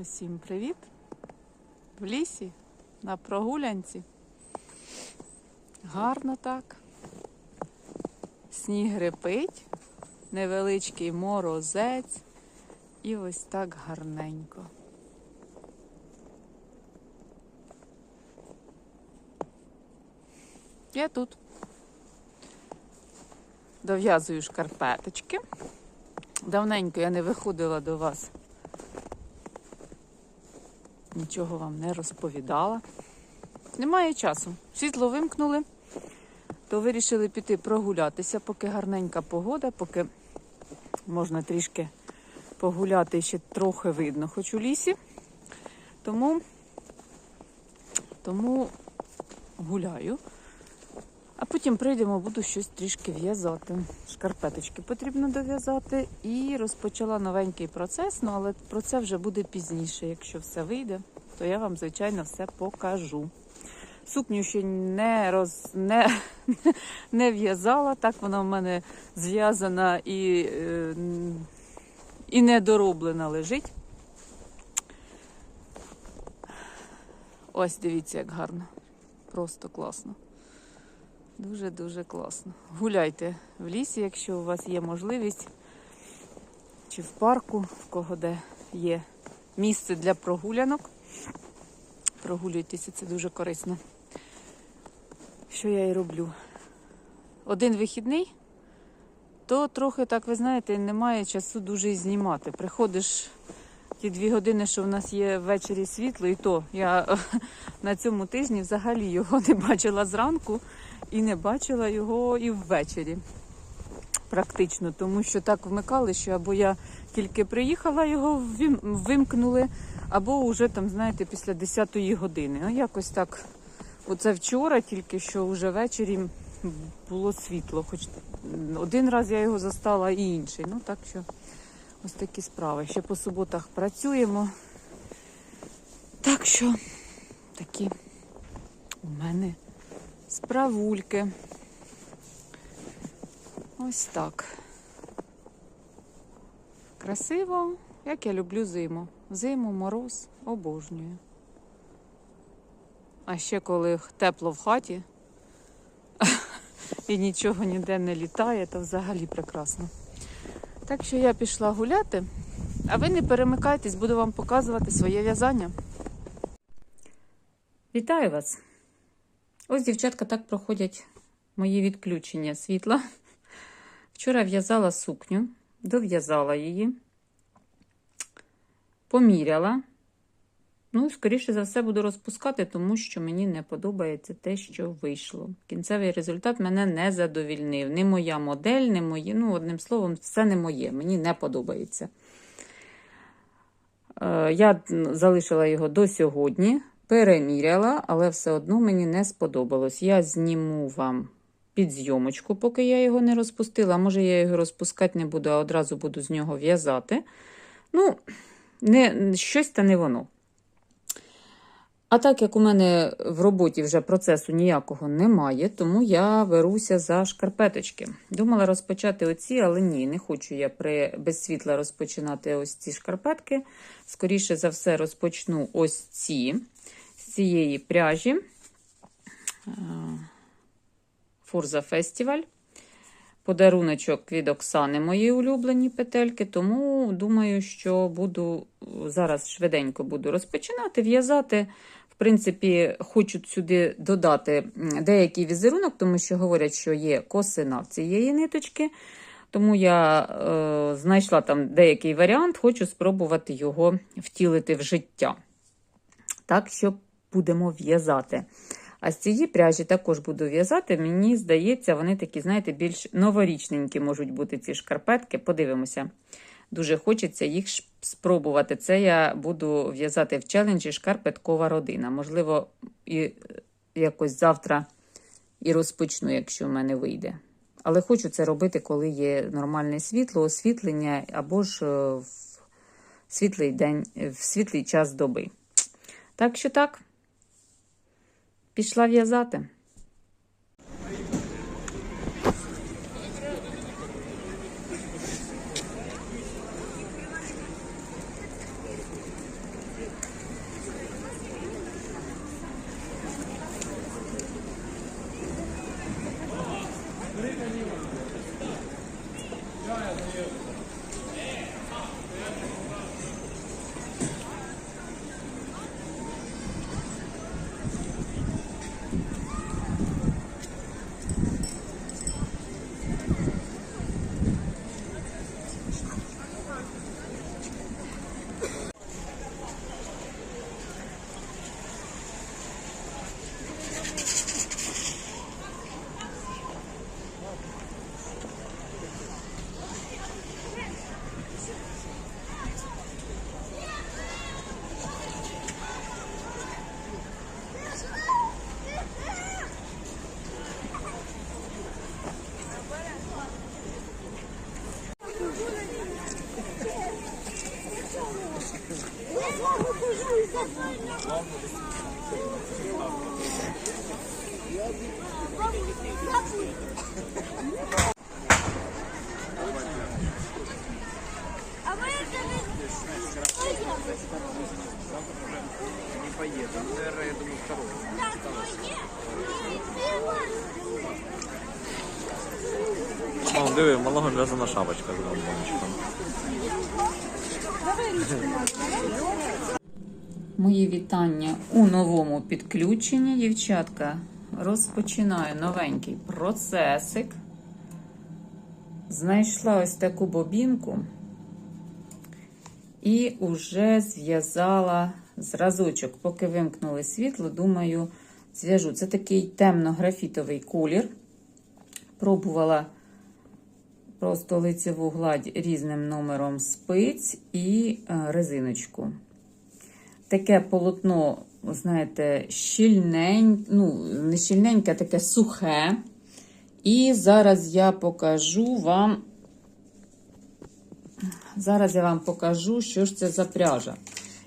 Усім привіт! В лісі на прогулянці. Гарно так. Сніг репить, невеличкий морозець і ось так гарненько. Я тут. Дов'язую шкарпеточки. Давненько я не виходила до вас нічого вам не розповідала. Немає часу. Світло вимкнули, то вирішили піти прогулятися, поки гарненька погода, поки можна трішки погуляти ще трохи видно, хоч у лісі. Тому, тому гуляю. А потім прийдемо, буду щось трішки в'язати. Шкарпеточки потрібно дов'язати. І розпочала новенький процес, ну але про це вже буде пізніше. Якщо все вийде, то я вам, звичайно, все покажу. Сукню ще не роз... не, не в'язала, так вона в мене зв'язана і, е, і недороблена лежить. Ось дивіться, як гарно. Просто класно. Дуже-дуже класно. Гуляйте в лісі, якщо у вас є можливість, чи в парку, в кого де є місце для прогулянок. Прогулюйтеся, це дуже корисно. Що я і роблю? Один вихідний, то трохи, так ви знаєте, немає часу дуже знімати. Приходиш ті дві години, що в нас є ввечері світло, і то я на цьому тижні взагалі його не бачила зранку і не бачила його і ввечері. Практично, тому що так вмикали, що або я тільки приїхала, його вимкнули, або вже там, знаєте, після 10-ї години. Ну, якось так. Оце вчора, тільки що вже ввечері було світло. Хоч один раз я його застала і інший. Ну так що ось такі справи. Ще по суботах працюємо. Так що такі у мене справульки. Ось так. Красиво, як я люблю зиму. Зиму, мороз обожнюю. А ще коли тепло в хаті і нічого ніде не літає, то взагалі прекрасно. Так що я пішла гуляти, а ви не перемикайтесь, буду вам показувати своє в'язання. Вітаю вас! Ось, дівчатка, так проходять мої відключення світла. Вчора в'язала сукню, дов'язала її, поміряла. Ну, скоріше за все, буду розпускати, тому що мені не подобається те, що вийшло. Кінцевий результат мене не задовільнив. Не моя модель, не мої, ну, одним словом, все не моє, мені не подобається. Е, я залишила його до сьогодні, переміряла, але все одно мені не сподобалось. Я зніму вам підзйомочку, поки я його не розпустила. Може, я його розпускати не буду, а одразу буду з нього в'язати. Ну, щось та не воно. А так як у мене в роботі вже процесу ніякого немає, тому я беруся за шкарпеточки. Думала розпочати оці, але ні, не хочу я при, без світла розпочинати ось ці шкарпетки. Скоріше за все, розпочну ось ці з цієї пряжі. Фурза Фестіваль. Подаруночок від Оксани мої улюблені петельки, тому думаю, що буду зараз швиденько буду розпочинати в'язати. В принципі, хочу сюди додати деякий візерунок, тому що говорять, що є косина в цієї ниточки. Тому я е, знайшла там деякий варіант, хочу спробувати його втілити в життя. Так що будемо в'язати. А з цієї пряжі також буду в'язати. Мені здається, вони такі, знаєте, більш новорічненькі можуть бути ці шкарпетки. Подивимося. Дуже хочеться їх спробувати. Це я буду в'язати в челенджі шкарпеткова родина. Можливо, і якось завтра і розпочну, якщо в мене вийде. Але хочу це робити, коли є нормальне світло, освітлення або ж е, в світлий день, в світлий час доби. Так що так. Пішла в'язати. Не... Поеду. Наверное, я думаю, второй. Так, твоє. Диви, малого в'язана шапочка з бомбончиком. Мої вітання у новому підключенні, дівчатка. Розпочинаю новенький процесик. Знайшла ось таку бобінку і вже зв'язала зразочок. Поки вимкнули світло, думаю, зв'яжу. Це такий темно-графітовий колір. Пробувала просто лицеву гладь різним номером спиць і е, резиночку. Таке полотно, знаєте, щільненьке, ну, не щільненьке, таке сухе. І зараз я покажу вам. Зараз я вам покажу, що ж це за пряжа.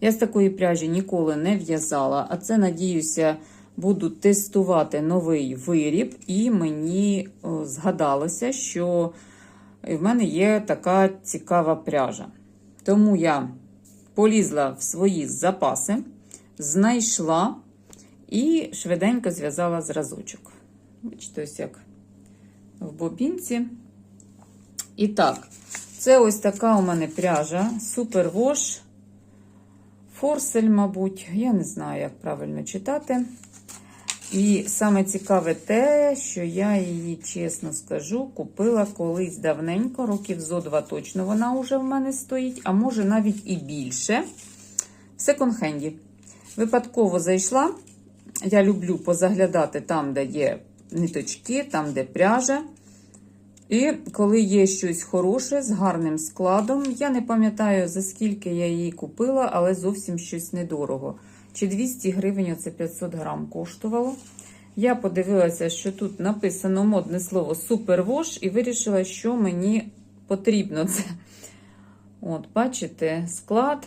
Я з такої пряжі ніколи не в'язала, а це, надіюся, буду тестувати новий виріб, і мені згадалося, що в мене є така цікава пряжа. Тому я полізла в свої запаси, знайшла і швиденько зв'язала зразочок. Бачите, ось як в бобінці. І так, це ось така у мене пряжа Superwash Форсель, мабуть, я не знаю, як правильно читати. І саме цікаве те, що я її, чесно скажу, купила колись давненько, років зо два точно вона вже в мене стоїть, а може навіть і більше. В секонд-хенді. Випадково зайшла. Я люблю позаглядати там, де є ниточки, там, де пряжа. І коли є щось хороше з гарним складом, я не пам'ятаю, за скільки я її купила, але зовсім щось недорого. Чи 200 гривень, оце 500 грам коштувало. Я подивилася, що тут написано модне слово супервош, і вирішила, що мені потрібно це. От, бачите, склад.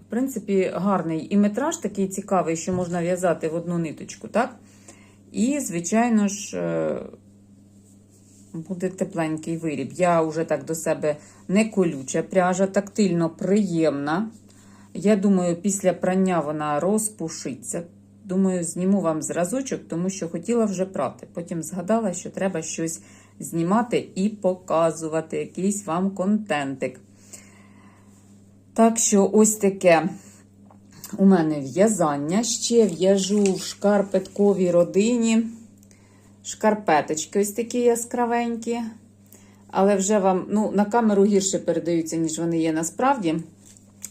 В принципі, гарний і метраж такий цікавий, що можна в'язати в одну ниточку, так? І, звичайно ж, е, буде тепленький виріб. Я вже так до себе не колюча пряжа, тактильно приємна. Я думаю, після прання вона розпушиться. Думаю, зніму вам зразочок, тому що хотіла вже прати. Потім згадала, що треба щось знімати і показувати, якийсь вам контентик. Так що, ось таке у мене в'язання. Ще в'яжу в шкарпетковій родині. Шкарпеточки ось такі яскравенькі. Але вже вам ну, на камеру гірше передаються, ніж вони є насправді.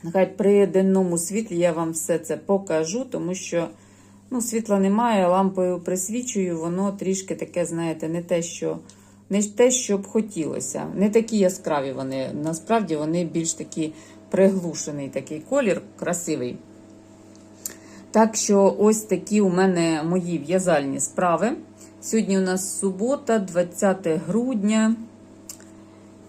Нехай при денному світлі я вам все це покажу, тому що ну, світла немає, лампою присвічую, воно трішки таке, знаєте, не те, що не те, що б хотілося. Не такі яскраві вони. Насправді вони більш такі приглушений такий колір, красивий. Так що, ось такі у мене мої в'язальні справи. Сьогодні у нас субота, 20 грудня.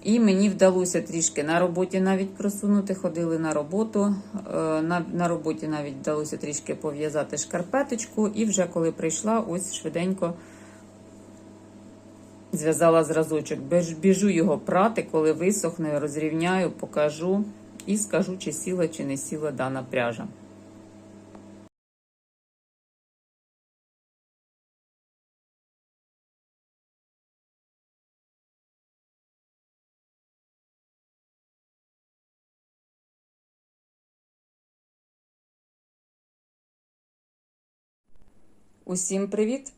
І мені вдалося трішки на роботі навіть просунути. Ходили на роботу. Е, На, на роботі навіть вдалося трішки пов'язати шкарпеточку. І вже коли прийшла, ось швиденько зв'язала зразочок. Біжу його прати, коли висохне, розрівняю, покажу і скажу, чи сіла, чи не сіла дана пряжа. Усім привіт!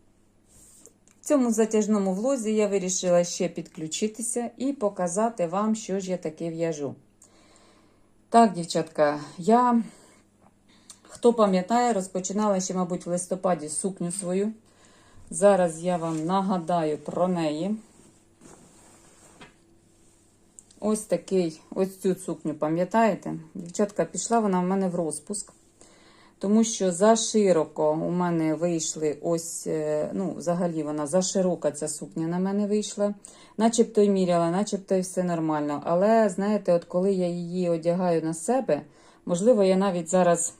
В цьому затяжному влозі я вирішила ще підключитися і показати вам, що ж я таке в'яжу. Так, дівчатка, я, хто пам'ятає, розпочинала ще, мабуть, в листопаді сукню свою. Зараз я вам нагадаю про неї. Ось такий, ось цю сукню, пам'ятаєте? Дівчатка, пішла вона в мене в розпуск. Тому що за широко у мене вийшли ось, е, ну, взагалі вона за широка ця сукня на мене вийшла. Начебто й міряла, начебто й все нормально. Але знаєте, от коли я її одягаю на себе, можливо, я навіть зараз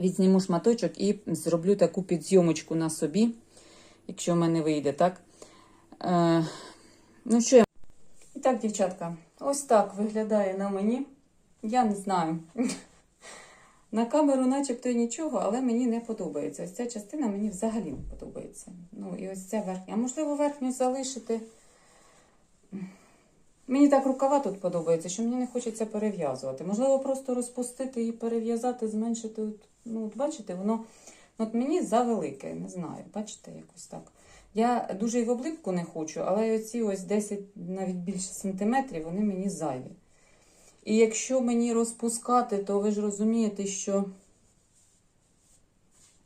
відзніму шматочок і зроблю таку підзйомочку на собі, якщо в мене вийде, так? Е, ну, що я. І так, дівчатка, ось так виглядає на мені. Я не знаю. На камеру, начебто, і нічого, але мені не подобається. Ось ця частина мені взагалі не подобається. Ну, і ось ця верхня. А можливо, верхню залишити. Мені так рукава тут подобається, що мені не хочеться перев'язувати. Можливо, просто розпустити і перев'язати, зменшити. Ну, от бачите, воно от мені завелике, не знаю. Бачите, якось так. Я дуже і в облипку не хочу, але оці ось 10, навіть більше сантиметрів, вони мені зайві. І якщо мені розпускати, то ви ж розумієте, що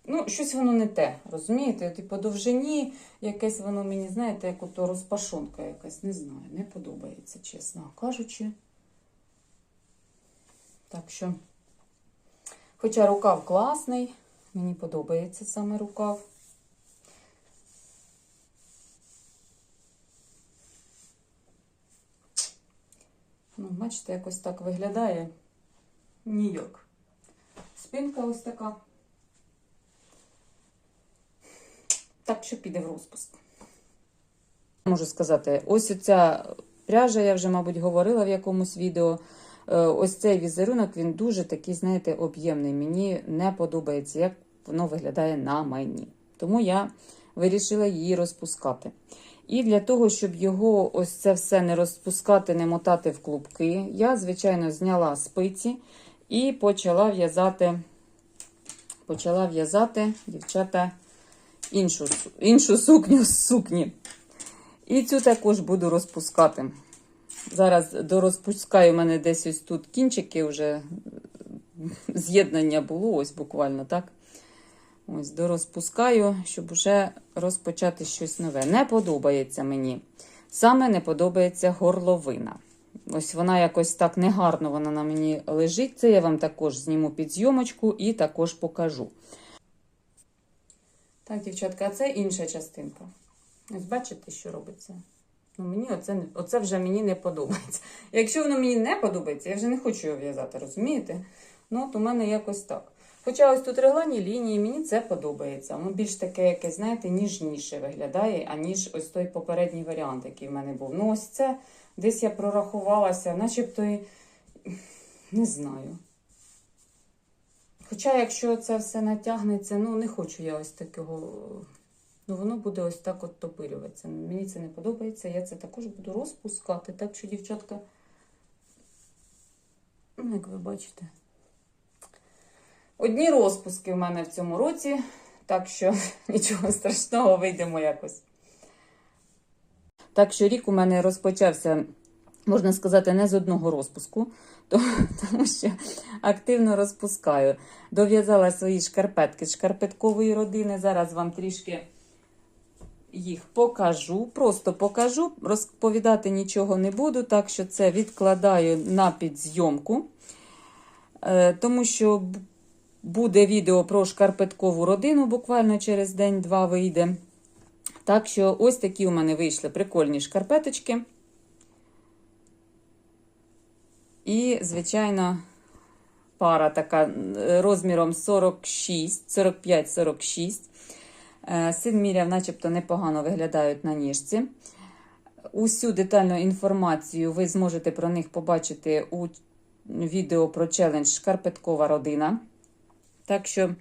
ну, щось воно не те. Розумієте? І по довжині якесь воно мені, знаєте, як ото розпашонка якась, не знаю, не подобається, чесно кажучи. Так що, хоча рукав класний, мені подобається саме рукав. Ну, бачите, якось так виглядає. Ніяк. Спинка ось така. Так що піде в розпуск. Можу сказати, ось оця пряжа, я вже, мабуть, говорила в якомусь відео. Е, Ось цей візерунок, він дуже такий, знаєте, об'ємний. Мені не подобається, як воно виглядає на мені. Тому я вирішила її розпускати. І для того, щоб його ось це все не розпускати, не мотати в клубки, я, звичайно, зняла спиці і почала в'язати, почала в'язати, дівчата, іншу, іншу сукню з сукні. І цю також буду розпускати. Зараз дорозпускаю, у мене десь ось тут кінчики вже з'єднання було, ось буквально так. Ось дорозпускаю, щоб вже розпочати щось нове. Не подобається мені. Саме не подобається горловина. Ось вона якось так негарно вона на мені лежить. Це я вам також зніму під зйомочку і також покажу. Так, дівчатка, а це інша частинка. Ось бачите, що робиться? Ну, мені оце, оце вже мені не подобається. Якщо воно мені не подобається, я вже не хочу його в'язати, розумієте? Ну, от у мене якось так. Хоча ось тут реглані лінії, мені це подобається. Воно більш таке, якесь, знаєте, ніжніше виглядає, аніж ось той попередній варіант, який в мене був. Ну, ось це десь я прорахувалася, начебто і не знаю. Хоча, якщо це все натягнеться, ну не хочу я ось такого. Ну, воно буде ось так от топирюватися. Мені це не подобається, я це також буду розпускати. Так що, дівчатка, ну, як ви бачите, одні розпуски в мене в цьому році, так що нічого страшного вийдемо якось. Так що рік у мене розпочався, можна сказати, не з одного розпуску, тому що активно розпускаю. Дов'язала свої шкарпетки з шкарпеткової родини. Зараз вам трішки їх покажу. Просто покажу, розповідати нічого не буду, так що це відкладаю на підзйомку, Е, тому що буде відео про шкарпеткову родину, буквально через день-два вийде. Так що ось такі у мене вийшли прикольні шкарпеточки. І, звичайно, пара така е, розміром 46, 45-46. Е, Син міряв, начебто непогано виглядають на ніжці. Усю детальну інформацію ви зможете про них побачити у відео про челендж Шкарпеткова родина. Так що,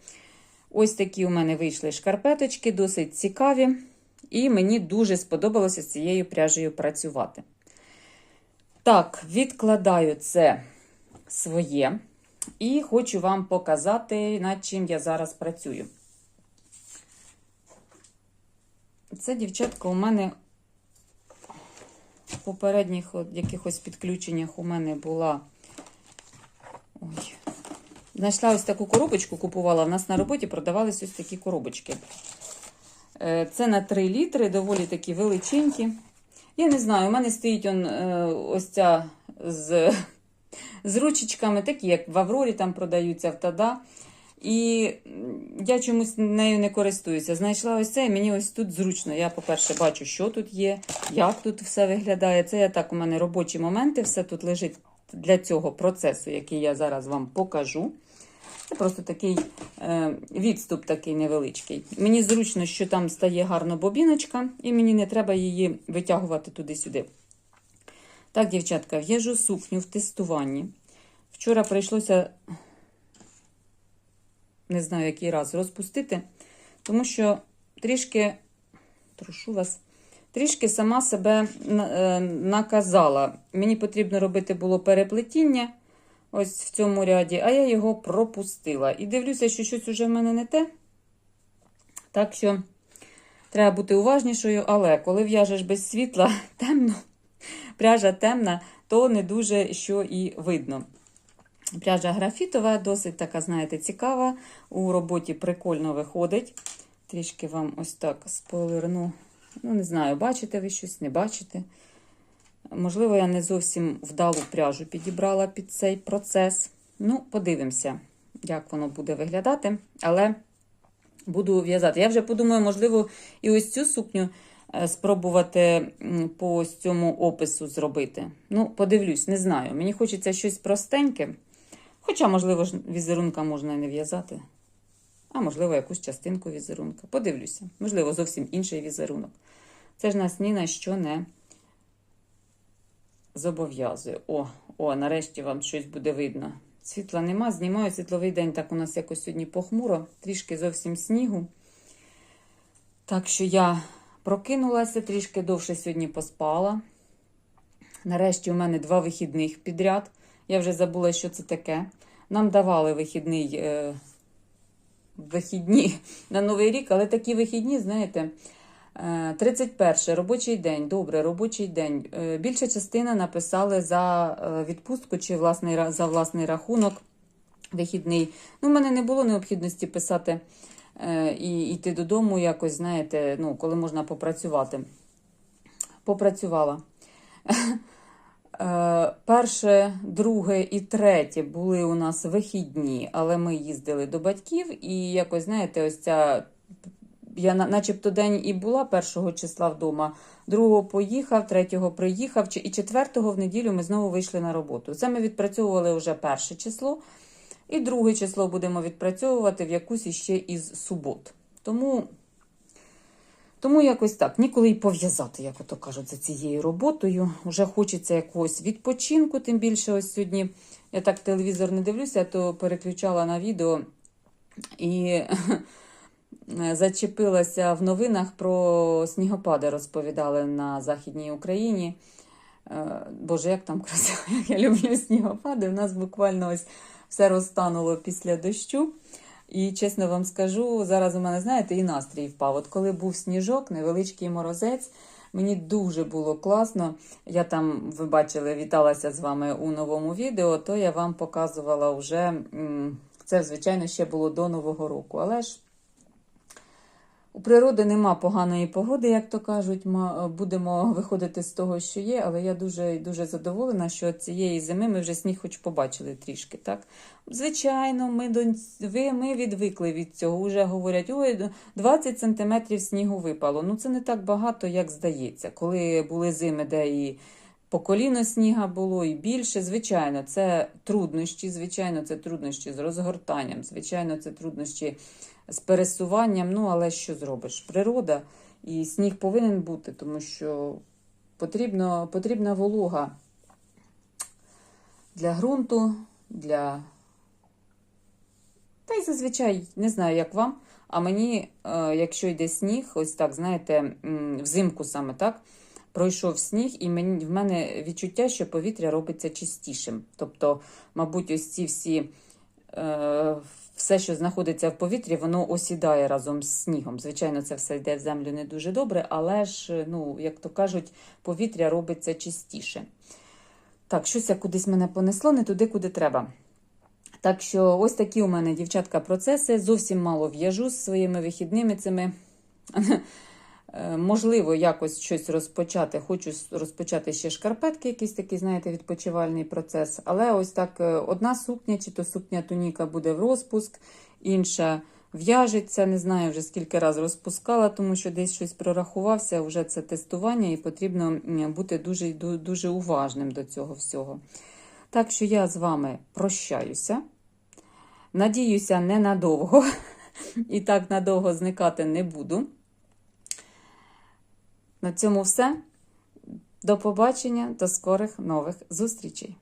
ось такі у мене вийшли шкарпеточки, досить цікаві. І мені дуже сподобалося з цією пряжею працювати. Так, відкладаю це своє. І хочу вам показати, над чим я зараз працюю. Це, дівчатка, у мене в попередніх якихось підключеннях у мене була. Знайшла ось таку коробочку, купувала. У нас на роботі продавались ось такі коробочки. Е, Це на 3 літри, доволі такі величенькі. Я не знаю, у мене стоїть он, е, ось ця з, з ручечками, такі, як в Аврорі там продаються в Тада. І я чомусь нею не користуюся. Знайшла ось це, і мені ось тут зручно. Я, по-перше, бачу, що тут є, як тут все виглядає. Це я так, у мене робочі моменти, все тут лежить для цього процесу, який я зараз вам покажу. Це просто такий е, відступ такий невеличкий. Мені зручно, що там стає гарно бобіночка, і мені не треба її витягувати туди-сюди. Так, дівчатка, в'їжу сукню в тестуванні. Вчора прийшлося, не знаю, який раз розпустити, тому що трішки, прошу вас, трішки сама себе е, наказала. Мені потрібно робити було переплетіння ось в цьому ряді, а я його пропустила. І дивлюся, що щось уже в мене не те. Так що треба бути уважнішою, але коли в'яжеш без світла темно, пряжа темна, то не дуже що і видно. Пряжа графітова, досить така, знаєте, цікава. У роботі прикольно виходить. Трішки вам ось так спойлерну. Ну, не знаю, бачите ви щось, не бачите. Можливо, я не зовсім вдалу пряжу підібрала під цей процес. Ну, подивимося, як воно буде виглядати. Але буду в'язати. Я вже подумаю, можливо, і ось цю сукню е, спробувати по ось цьому опису зробити. Ну, подивлюсь, не знаю. Мені хочеться щось простеньке. Хоча, можливо, візерунка можна і не в'язати. А можливо, якусь частинку візерунка. Подивлюся. Можливо, зовсім інший візерунок. Це ж нас ні на що не зобов'язує. О, о, нарешті вам щось буде видно. Світла нема, знімаю світловий день. Так у нас якось сьогодні похмуро, трішки зовсім снігу. Так що я прокинулася, трішки довше сьогодні поспала. Нарешті у мене два вихідних підряд. Я вже забула, що це таке. Нам давали вихідний, е, вихідні на Новий рік, але такі вихідні, знаєте, 31 робочий день, добре, робочий день. Е, Більша частина написали за е, відпустку чи власний, за власний рахунок вихідний. Ну, в мене не було необхідності писати е, і йти додому якось, знаєте, ну, коли можна попрацювати. Попрацювала. Е, Перше, друге і третє були у нас вихідні, але ми їздили до батьків, і якось, знаєте, ось ця. Я начебто день і була першого числа вдома, другого поїхав, третього приїхав, і четвертого в неділю ми знову вийшли на роботу. Це ми відпрацьовували вже перше число, і друге число будемо відпрацьовувати в якусь іще із субот. Тому тому якось так, ніколи й пов'язати, як ото кажуть, за цією роботою. Уже хочеться якогось відпочинку, тим більше ось сьогодні я так телевізор не дивлюся, то переключала на відео і зачепилася в новинах про снігопади, розповідали на Західній Україні. Е, Боже, як там красиво, як я люблю снігопади. У нас буквально ось все розтануло після дощу. І чесно вам скажу, зараз у мене, знаєте, і настрій впав. От коли був сніжок, невеличкий морозець, мені дуже було класно. Я там, ви бачили, віталася з вами у новому відео, то я вам показувала вже, це, звичайно, ще було до Нового року. Але ж у природи нема поганої погоди, як то кажуть. Ма- Будемо виходити з того, що є, але я дуже дуже задоволена, що цієї зими ми вже сніг хоч побачили трішки. так? Звичайно, ми, до... ви, ми відвикли від цього. Уже говорять, ой, 20 сантиметрів снігу випало. Ну це не так багато, як здається. Коли були зими, де і по коліно сніга було, і більше. Звичайно, це труднощі, звичайно, це труднощі з розгортанням, звичайно, це труднощі з пересуванням. Ну, але що зробиш? Природа і сніг повинен бути, тому що потрібно, потрібна волога для ґрунту, для. Та й зазвичай не знаю, як вам. А мені, е, якщо йде сніг, ось так, знаєте, взимку саме так, пройшов сніг, і мені, в мене відчуття, що повітря робиться чистішим. Тобто, мабуть, ось ці всі. Е, все, що знаходиться в повітрі, воно осідає разом з снігом. Звичайно, це все йде в землю не дуже добре, але ж, ну, як то кажуть, повітря робиться чистіше. Так, щось кудись мене понесло, не туди, куди треба. Так що ось такі у мене, дівчатка, процеси. Зовсім мало в'яжу з своїми вихідними цими Можливо, якось щось розпочати. Хочу розпочати ще шкарпетки, якийсь такий, знаєте, відпочивальний процес. Але ось так е, одна сукня, чи то сукня туніка буде в розпуск, інша в'яжеться. Не знаю вже скільки разів розпускала, тому що десь щось прорахувався. Вже це тестування, і потрібно бути дуже, дуже уважним до цього всього. Так що я з вами прощаюся. Надіюся, ненадовго. І так надовго зникати не буду. На цьому все. До побачення, до скорих нових зустрічей!